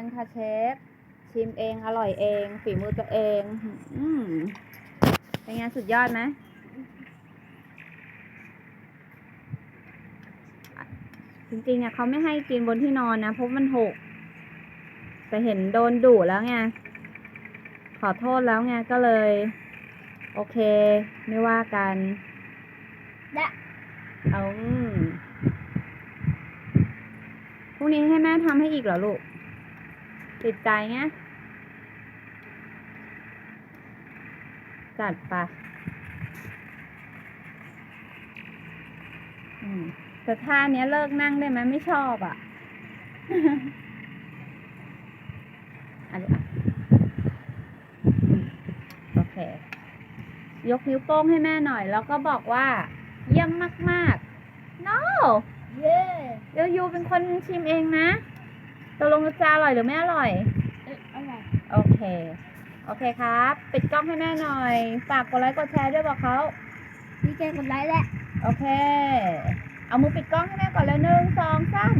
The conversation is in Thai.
กันค่ะเชฟ ชิมเองอร่อยเอง ฝีมือตัวเอง อืมเป็นไงสุดยอดไหมจริงๆอะเขาไม่ให้กินบนที่นอนนะเพราะมันหก แต่เห็นโดนดุแล้วไง ขอโทษแล้วไงก็เลย โอเค ไม่ว่ากันและเอาอืมพรุ่งนี้ให้แม่ทำให้อีกเหรอลูก ติดใจไงจัดไปอืมแต่ท่าเนี้ยเลิกนั่งได้ไหมไม่ชอบอะอะลูกอะอืมโอเค ยกนิ้วโป้งให้แม่หน่อย แล้วก็บอกว่า เยี่ยมมาก ๆ no เย้เดี๋ยวยูเป็นคนชิมเองนะ ตกลงจะอร่อยหรือไม่อร่อยเอ๊ะอะไรโอเค โอเคครับ ปิดกล้องให้แม่หน่อย ฝากกดไลค์กดแชร์ด้วยบอกเขาพี่แกกดไลค์แล้วโอเค เอามือปิดกล้องให้แม่ก่อนแล้วหนึ่งสองสาม